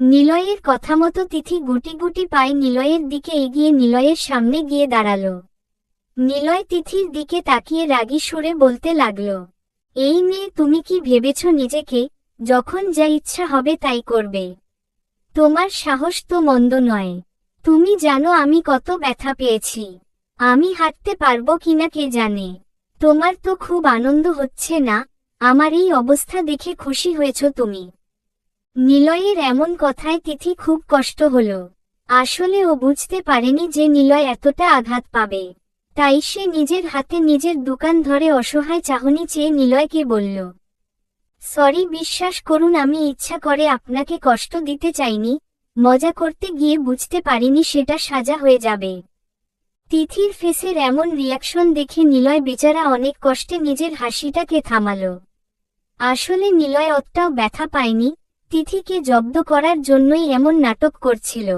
নিলয়ের কথা মতো তিথি গুটি গুটি পায়ে নিলয়ের দিকে এগিয়ে নিলয়ের সামনে গিয়ে দাঁড়াল। নিলয় তিথির দিকে তাকিয়ে রাগী সুরে বলতে লাগল, এই মেয়ে তুমি কি ভেবেছ নিজেকে? যখন যা ইচ্ছা হবে তাই করবে। তোমার সাহস তো মন্দ নয়। তুমি জানো আমি কত ব্যথা পেয়েছি। আমি হাঁটতে পারব কিনা কে জানে। তোমার তো খুব আনন্দ হচ্ছে না। আমার এই অবস্থা দেখে খুশি হয়েছ তুমি। নিলয়ের এমন কথায় তিথি খুব কষ্ট হল। আসলে ও বুঝতে পারেনি যে নিলয় এতটা আঘাত পাবে। তাই সে নিজের হাতে নিজের দোকান ধরে অসহায় চাহনি চেয়ে নিলয়কে বলল, সরি, বিশ্বাস করুন, আমি ইচ্ছা করে আপনাকে কষ্ট দিতে চাইনি। মজা করতে গিয়ে বুঝতে পারিনি সেটা সাজা হয়ে যাবে তিথির ফেসের এমন রিয়াকশন দেখে নিলয় বেচারা অনেক কষ্টে নিজের হাসিটাকে থামালো। আসলে নিলয় অতটাও ব্যথা পায়নি তিথিকে জব্দ করার জন্যই এমন নাটক করছিল।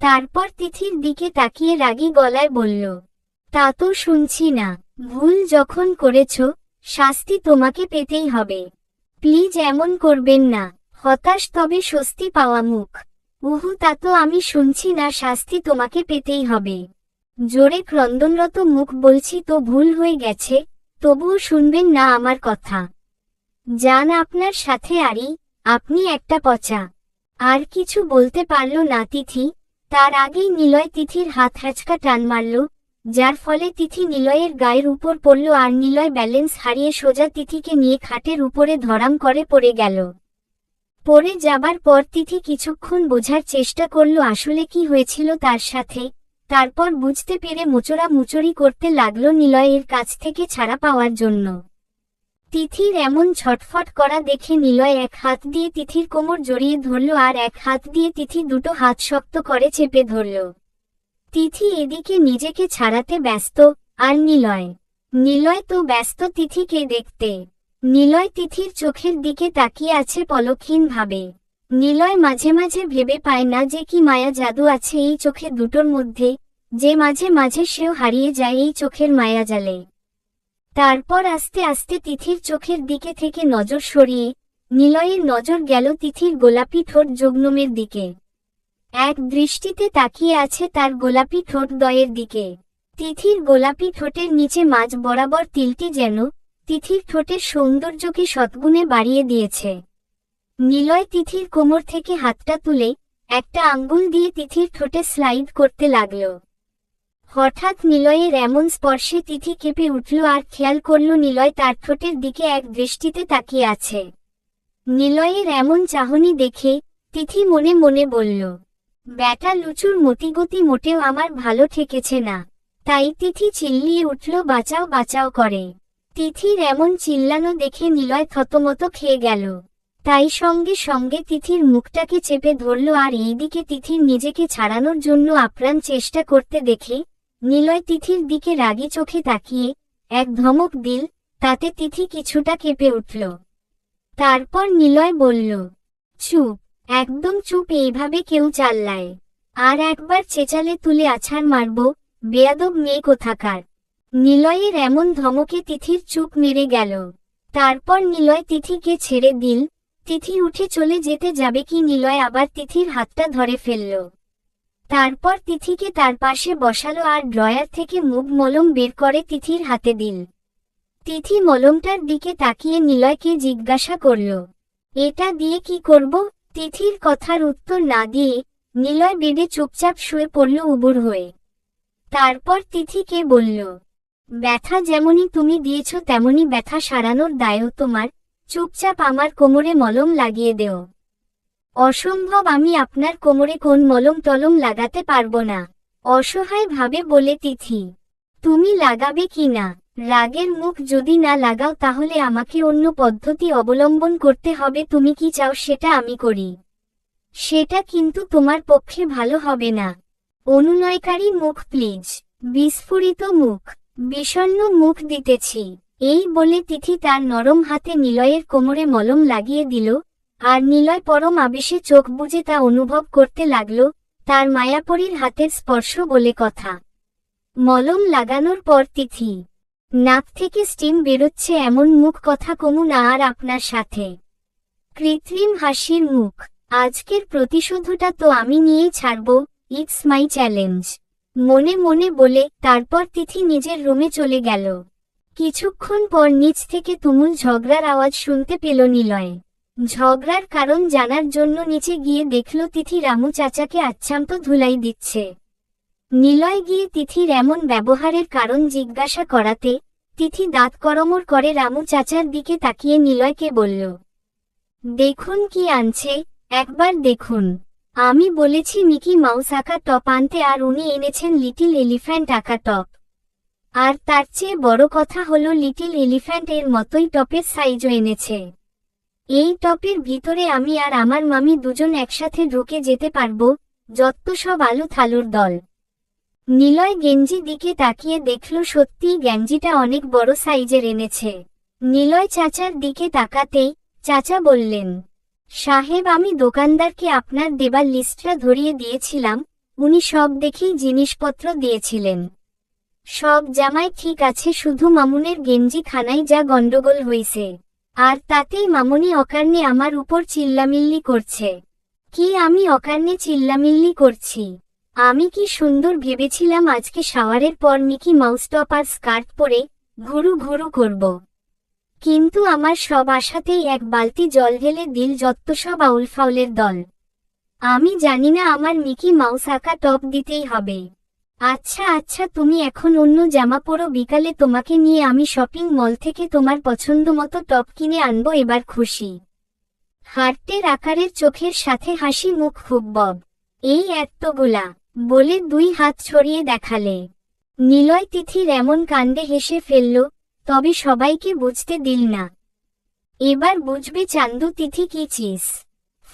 তারপর তিথির দিকে তাকিয়ে রাগী গলায় বলল, তা তো শুনছি না। ভুল যখন করেছ, শাস্তি তোমাকে পেতেই হবে। প্লিজ এমন করবেন না। হতাশ তবে স্বস্তি পাওয়া মুখ। উহু, তা তো আমি শুনছি না, শাস্তি তোমাকে পেতেই হবে। জোরে ক্রন্দনরত মুখ বলছি, তো ভুল হয়ে গেছে, তবুও শুনবেন না আমার কথা। যান আপনার সাথে আরি আপনি একটা পচা। আর কিছু বলতে পারল না তিথি। তার আগেই নিলয় তিথির হাত হ্যাচকা টান মারল, যার ফলে তিথি নিলয়ের গায়ের উপর পড়ল আর নিলয় ব্যালেন্স হারিয়ে সোজা তিথিকে নিয়ে খাটের উপরে ধরাম করে পড়ে গেল। পড়ে যাবার পর তিথি কিছুক্ষণ বোঝার চেষ্টা করল আসলে কি হয়েছিল তার সাথে। তারপর বুঝতে পেরে মোচড়া মুচড়ি করতে লাগল নিলয়ের কাছ থেকে ছাড়া পাওয়ার জন্য। তিথির এমন ছটফট করা দেখে নিলয় এক হাত দিয়ে তিথির কোমর জড়িয়ে ধরল আর এক হাত দিয়ে তিথি দুটো হাত শক্ত করে চেপে ধরল। তিথি এদিকে নিজেকে ছাড়াতে ব্যস্ত, আর নিলয়। নিলয় তো ব্যস্ত তিথিকে দেখতে। নিলয় তিথির চোখের দিকে তাকিয়ে আছে পলকহীনভাবে। নিলয় মাঝে মাঝে ভেবে পায় না যে কি মায়া জাদু আছে এই চোখে দুটোর মধ্যে, যে মাঝে মাঝে সেও হারিয়ে যায় এই চোখের মায়া জালে তারপর আস্তে আস্তে তিথির চোখের দিকে থেকে নজর সরিয়ে, নিলয়ের নজর গেল তিথির গোলাপি ঠোঁট যগ্নমের দিকে। এক দৃষ্টিতে তাকিয়ে আছে তার গোলাপি ঠোঁট দয়ের দিকে। তিথির গোলাপি ঠোঁটের নিচে মাঝ বরাবর তিলটি যেন তিথির ঠোঁটের সৌন্দর্যকে শতগুণে বাড়িয়ে দিয়েছে। নিলয় তিথির কোমর থেকে হাতটা তুলে একটা আঙ্গুল দিয়ে তিথির ঠোঁটে স্লাইড করতে লাগল। হঠাৎ নিলয়ের এমন স্পর্শে তিথি কেঁপে উঠল আর খেয়াল করল নিলয় তার ঠোঁটের দিকে এক দৃষ্টিতে তাকিয়ে আছে। নিলয়ের এমন চাহনি দেখে তিথি মনে মনে বলল, ব্যাটা লুচুর মতিগতি মোটেও আমার ভালো ঠেকেছে না। তাই তিথি চিল্লিয়ে উঠল, বাঁচাও বাঁচাও করে। তিথির এমন চিল্লানো দেখে নিলয় থতমত খেয়ে গেল। তাই সঙ্গে সঙ্গে তিথির মুখটাকে চেপে ধরল আর এইদিকে তিথির নিজেকে ছাড়ানোর জন্য আপ্রাণ চেষ্টা করতে দেখে নিলয় তিথির দিকে রাগি চোখে তাকিয়ে, এক ধমক দিল, তাতে তিথি কিছুটা কেঁপে উঠল। তারপর নিলয় বলল, চুপ, একদম চুপ, এইভাবে কেউ চাল্লায়। আর একবার চেঁচালে তুলে আছাড় মারব, বেয়াদব মেয়ে কোথাকার? নিলয়ের এমন ধমকে তিথির চুপ মেরে গেল। তারপর নিলয় তিথিকে ছেড়ে দিল, তিথি উঠে চলে যেতে যাবে কি? নিলয় আবার তিথির হাতটা ধরে ফেলল। তারপর তিথিকে তার পাশে বসালো আর ড্রয়ার থেকে মুখ মলম বের করে তিথির হাতে দিল। তিথি মলমটার দিকে তাকিয়ে নিলয়কে জিজ্ঞাসা করল, এটা দিয়ে কি করব? তিথির কথার উত্তর না দিয়ে নিলয় বেডে চুপচাপ শুয়ে পড়ল উবুর হয়ে। তারপর তিথিকে বলল, ব্যথা যেমনই তুমি দিয়েছ তেমনি ব্যথা সারানোর দায়ও তোমার। চুপচাপ আমার কোমরে মলম লাগিয়ে দেও। অসম্ভব আমি আপনার কোমরে কোন মলম টলম লাগাতে পারব না। অসহায় ভাবে বলে তিথি। তুমি লাগাবে কি না? রাগের মুখ যদি না লাগাও তাহলে আমাকে অন্য পদ্ধতি অবলম্বন করতে হবে, তুমি কি চাও সেটা আমি করি। সেটা কিন্তু তোমার পক্ষে ভালো হবে না। অনুনয়কারী মুখ, প্লিজ। বিস্ফোরিত মুখ। বিষণ্ণ মুখ দিতেছি। এই বলে তিথি তার নরম হাতে নিলয়ের কোমরে মলম লাগিয়ে দিল আর নিলয় পরম আবেশে চোখ বুজে তা অনুভব করতে লাগল, তার মায়াপরীর হাতের স্পর্শ বলে কথা। মলম লাগানোর পর তিথি। নাক থেকে স্টিম বেরোচ্ছে এমন মুখ কথা কমু না আর আপনার সাথে। কৃত্রিম হাসির মুখ। আজকের প্রতিশোধটা তো আমি নিয়েই ছাড়ব, ইটস মাই চ্যালেঞ্জ। মনে মনে বলে, তারপর তিথি নিজের রুমে চলে গেল। কিছুক্ষণ পর নিচ থেকে তুমুল ঝগড়ার আওয়াজ শুনতে পেল নিলয়। ঝগড়ার কারণ জানার জন্য নিচে গিয়ে দেখল তিথি রামু চাচাকে আচ্ছান্ত ধুলাই দিচ্ছে। নিলয় গিয়ে তিথির এমন ব্যবহারের কারণ জিজ্ঞাসা করাতে তিথি দাঁত করমর করে রামু চাচার দিকে তাকিয়ে নিলয়কে বলল, দেখুন কি আনছে, একবার দেখুন। আমি বলেছি মিকি মাউস আঁকা টপ আনতে আর উনি এনেছেন লিটিল এলিফ্যান্ট আঁকা টপ। আর তার চেয়ে বড় কথা হলো লিটিল এলিফ্যান্ট এর মতোই টপের সাইজও এনেছে। এই টপের ভিতরে আমি আর আমার মামি দুজন একসাথে ঢুকে যেতে পারব, যত সব আলু থালুর দল। নিলয় গেঞ্জি দিকে তাকিয়ে দেখল সত্যিই গ্যাঞ্জিটা অনেক বড় সাইজের এনেছে। নিলয় চাচার দিকে তাকাতেই চাচা বললেন, সাহেব, আমি দোকানদারকে আপনার দেবার লিস্টটা ধরিয়ে দিয়েছিলাম, উনি সব দেখেই জিনিসপত্র দিয়েছিলেন। সব জামাই ঠিক আছে, শুধু মামুনের গেঞ্জি খানায় যা গণ্ডগোল হইছে। আর তাতেই মামুনি অকারণে আমার উপর চিল্লামিল্লি করছে। কি আমি অকারণে চিল্লামিল্লি করছি? আমি কি সুন্দর ভেবেছিলাম আজকে শাওয়ারের পর মিকি মাউস টপ আর স্কার্ট পরে ঘুরু ঘুরু করব। কিন্তু আমার সব আশাতেই এক বালতি জল ঢেলে দিল যত্ত সব আউল ফাউলের দল। আমি জানি না আমার মিকি মাউস আঁকা টপ দিতেই হবে। আচ্ছা আচ্ছা তুমি এখন অন্য জামা পরো। বিকালে তোমাকে নিয়ে আমি শপিং মল থেকে তোমার পছন্দ মতো টপ কিনে আনব, এবার খুশি। হার্টের আকারের চোখের সাথে হাসি, মুখ খুব বব। এই এত্তগুলা বলে দুই হাত ছড়িয়ে দেখালে। নিলয় তিথির এমন কাণ্ডে হেসে ফেলল, তবে সবাইকে বুঝতে দিল না। এবার বুঝবে চান্দু তিথি কি চিস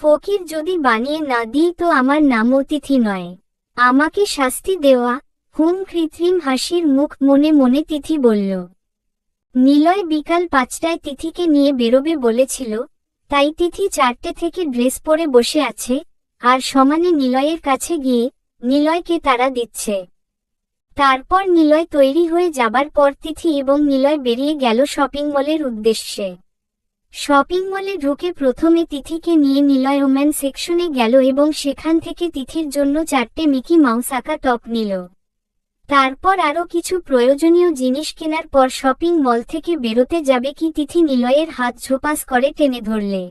ফকির যদি বানিয়ে না দিই তো আমার নামও তিথি নয়। আমাকে শাস্তি দেওয়া, হুম কৃত্রিম হাসির মুখ মনে মনে তিথি বলল। নিলয় বিকাল পাঁচটায় তিথিকে নিয়ে বেরোবে বলেছিল, তাই তিথি চারটে থেকে ড্রেস পরে বসে আছে, আর সমানে নিলয়ের কাছে গিয়ে নিলয়কে তারা দিচ্ছে। তারপর নিলয় তৈরি হয়ে যাবার পর তিথি এবং নিলয় বেরিয়ে গেল শপিং মলের উদ্দেশ্যে। শপিং মলে ঢুকে প্রথমে তিথিকে নিয়ে নিলয় ওম্যান সেকশনে গেল এবং সেখান থেকে তিথির জন্য চারটে মিকি মাউস আঁকা টপ নিল। তারপর আরও কিছু প্রয়োজনীয় জিনিস কেনার পর শপিং মল থেকে বেরোতে যাবে কি তিথি নিলয়ের হাত ঝোপাস করে টেনে ধরলে।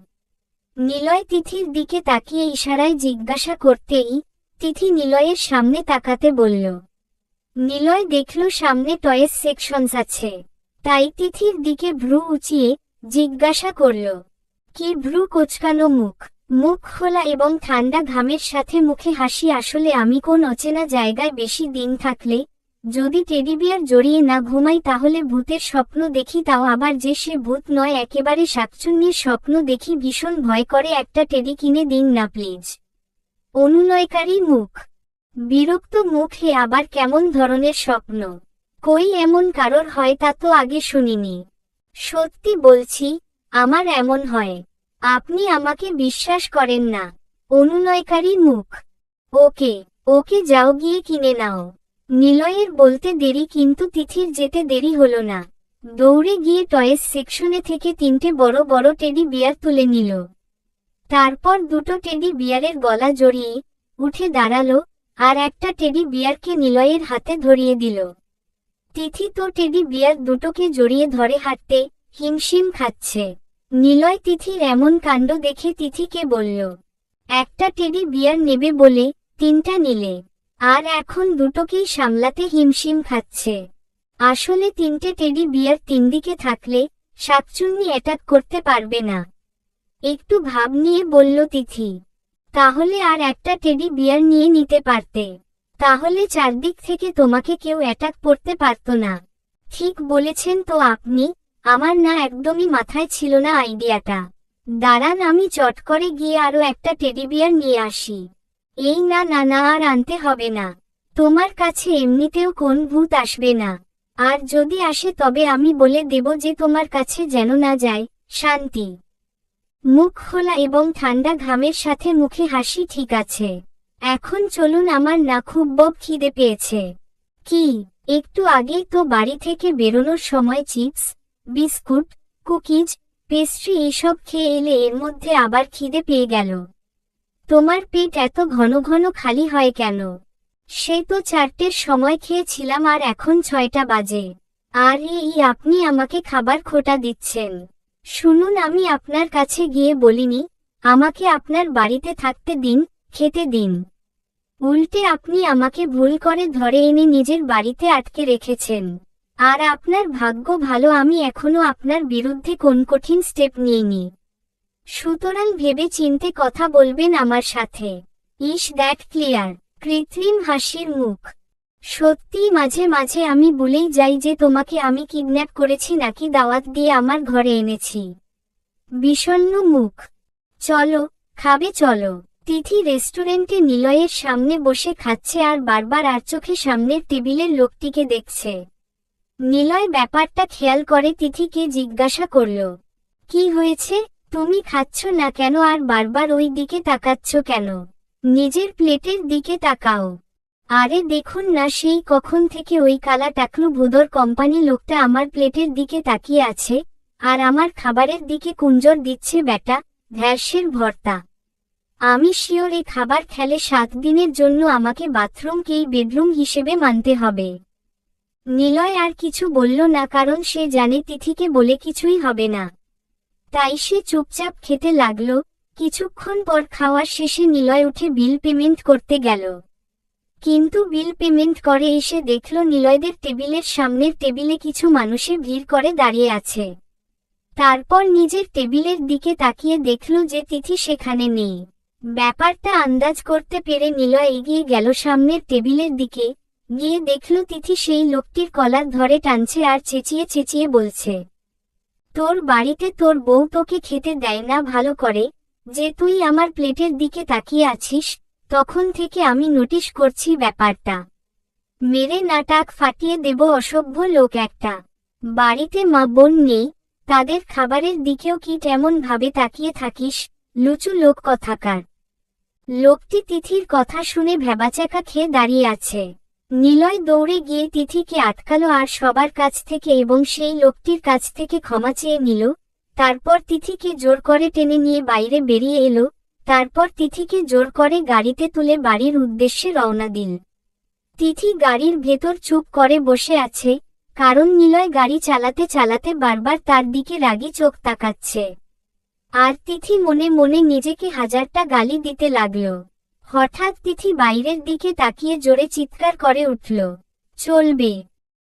নিলয় তিথির দিকে তাকিয়ে ইশারায় জিজ্ঞাসা করতেই তিথি নিলয়ের সামনে তাকাতে বলল, নিলয় দেখল সামনে টয়েস সেকশনস আছে। তাই তিথির দিকে ভ্রু উঁচিয়ে জিজ্ঞাসা করল, কি ভ্রু কোচকানো মুখ? মুখ খোলা এবং ঠান্ডা ঘামের সাথে মুখে হাসি, আসলে আমি কোন অচেনা জায়গায় বেশি দিন থাকলে? যদি টেডিবিয়ার জড়িয়ে না ঘুমাই, তাহলে ভূতের স্বপ্ন দেখি, তাও আবার যে সে ভূত নয়, একেবারে শাকচুন্নির স্বপ্ন দেখি, ভীষণ ভয় করে একটা টেডি কিনে দিন না, প্লিজ। অনুনয়কারী মুখ। বিরক্ত মুখে আবার কেমন ধরনের স্বপ্ন? কই এমন কারোর হয়, তা তো আগে শুনিনি। সত্যি বলছি, আমার এমন হয়। আপনি আমাকে বিশ্বাস করেন না। অনুনয়কারী মুখ। ওকে ওকে যাও গিয়ে কিনে নাও। নিলয়ের বলতে দেরি কিন্তু তিথির যেতে দেরি হলো না। দৌড়ে গিয়ে টয়েস সেকশনে থেকে তিনটে বড় বড় টেডি বিয়ার তুলে নিল। তারপর দুটো টেডি বিয়ারের গলা জড়িয়ে উঠে দাঁড়াল, আর একটা টেডি বিয়ারকে নিলয়ের হাতে ধরিয়ে দিল। তিথি তো টেডি বিয়ার দুটোকে জড়িয়ে ধরে হাঁটতে, হিমশিম খাচ্ছে। নিলয় তিথির এমন কাণ্ড দেখে তিথিকে বলল, একটা টেডি বিয়ার নেবে বলে তিনটা নিলে, আর এখন দুটোকেই সামলাতে হিমশিম খাচ্ছে। আসলে তিনটে টেডি বিয়ার তিনদিকে থাকলে শাকচুন্নি অ্যাটাক করতে পারবে না। একটু ভাব নিয়ে বলল তিথি, তাহলে আর একটা টেডি বিয়ার নিয়ে নিতে পারতে। তাহলে চারদিক থেকে তোমাকে কেউ অ্যাটাক করতে পারত না। ঠিক বলেছেন তো আপনি, আমার না একদমই মাথায় ছিল না আইডিয়াটা। দাঁড়ান আমি চট করে গিয়ে আরও একটা টেডি বিয়ার নিয়ে আসি। এই না না না, আর আনতে হবে না। তোমার কাছে এমনিতেও কোন ভূত আসবে না। আর যদি আসে তবে আমি বলে দেব যে তোমার কাছে যেন না যায়, শান্তি। মুখ খোলা এবং ঠান্ডা ঘামের সাথে মুখে হাসি ঠিক আছে। এখন চলুন আমার না খুব বব খিদে পেয়েছে। কি, একটু আগেই তো বাড়ি থেকে বেরোনোর সময় চিপস, বিস্কুট, কুকিজ, পেস্ট্রি এইসব খেয়ে এলে এর মধ্যে আবার খিদে পেয়ে গেল। তোমার পেট এত ঘন ঘন খালি হয় কেন? সে তো চারটের সময় খেয়েছিলাম আর এখন ছয়টা বাজে। আর, এই আপনি আমাকে খাবার খোটা দিচ্ছেন। শুনুন, আমি আপনার কাছে গিয়ে বলিনি, আমাকে আপনার বাড়িতে থাকতে দিন খেতে দিন। উল্টে আপনি আমাকে ভুল করে ধরে এনে নিজের বাড়িতে আটকে রেখেছেন। আর আপনার ভাগ্য ভালো, আমি এখনও আপনার বিরুদ্ধে কোন কঠিন স্টেপ নিইনি। সুতরাং ভেবে চিনতে কথা বলবেন আমার সাথে। ইস দ্যাট ক্লিয়ার কৃত্রিম হাসির মুখ। সত্যি, মাঝে মাঝে আমি বলেই যাই যে তোমাকে আমি কিডন্যাপ করেছি নাকি দাওয়াত দিয়ে আমার ঘরে এনেছি। বিষণ্ণ মুখ। চলো, খাবে চলো। তিথি রেস্টুরেন্টে নিলয়ের সামনে বসে খাচ্ছে আর বারবার আর চোখে সামনের টেবিলের লোকটিকে দেখছে। নিলয় ব্যাপারটা খেয়াল করে তিথিকে জিজ্ঞাসা করল, কি হয়েছে? তুমি খাচ্ছ না কেন আর বারবার ওই দিকে তাকাচ্ছ কেন? নিজের প্লেটের দিকে তাকাও। আরে দেখুন না, সেই কখন থেকে ওই কালা টাকলু ভুদর কোম্পানি লোকটা আমার প্লেটের দিকে তাকিয়ে আছে, আর আমার খাবারের দিকে কুঞ্জর দিচ্ছে বেটা ধ্যাসের ভর্তা। আমি শিওর এই খাবার খেলে সাত দিনের জন্য আমাকে বাথরুমকেই বেডরুম হিসেবে মানতে হবে। নিলয় আর কিছু বলল না কারণ সে জানে তিথিকে বলে কিছুই হবে না। তাই সে চুপচাপ খেতে লাগল। কিছুক্ষণ পর খাওয়ার শেষে নিলয় উঠে বিল পেমেন্ট করতে গেল। কিন্তু বিল পেমেন্ট করে এসে দেখল নিলয়দের টেবিলের সামনের টেবিলে কিছু মানুষে ভিড় করে দাঁড়িয়ে আছে। তারপর নিজের টেবিলের দিকে তাকিয়ে দেখল যে তিথি সেখানে নেই। ব্যাপারটা আন্দাজ করতে পেরে নিলয় এগিয়ে গেল সামনের টেবিলের দিকে, গিয়ে দেখল তিথি সেই লোকটির কলার ধরে টানছে আর চেঁচিয়ে চেঁচিয়ে বলছে, তোর বাড়িতে তোর বউ তোকে খেতে দেয় না ভালো করে, যে তুই আমার প্লেটের দিকে তাকিয়ে আছিস, তখন থেকে আমি নোটিশ করছি ব্যাপারটা। মেরে নাটাক ফাটিয়ে দেব অসভ্য লোক একটা। বাড়িতে মা বোন নেই, তাদের খাবারের দিকেও কি তেমন ভাবে তাকিয়ে থাকিস, লুচু লোক কথাকার। লোকটি তিথির কথা শুনে ভেবাচাকা খেয়ে দাঁড়িয়ে আছে। নিলয় দৌড়ে গিয়ে তিথিকে আটকালো আর সবার কাছ থেকে এবং সেই লোকটির কাছ থেকে ক্ষমা চেয়ে নিল। তারপর তিথিকে জোর করে টেনে নিয়ে বাইরে বেরিয়ে এলো। তারপর তিথিকে জোর করে গাড়িতে তুলে বাড়ির উদ্দেশ্যে রওনা দিল। তিথি গাড়ির ভেতর চুপ করে বসে আছে, কারণ নিলয় গাড়ি চালাতে চালাতে বারবার তার দিকে রাগি চোখ তাকাচ্ছে। আর তিথি মনে মনে নিজেকে হাজারটা গালি দিতে লাগল। হঠাৎ তিথি বাইরের দিকে তাকিয়ে জোরে চিৎকার করে উঠল। চলবে।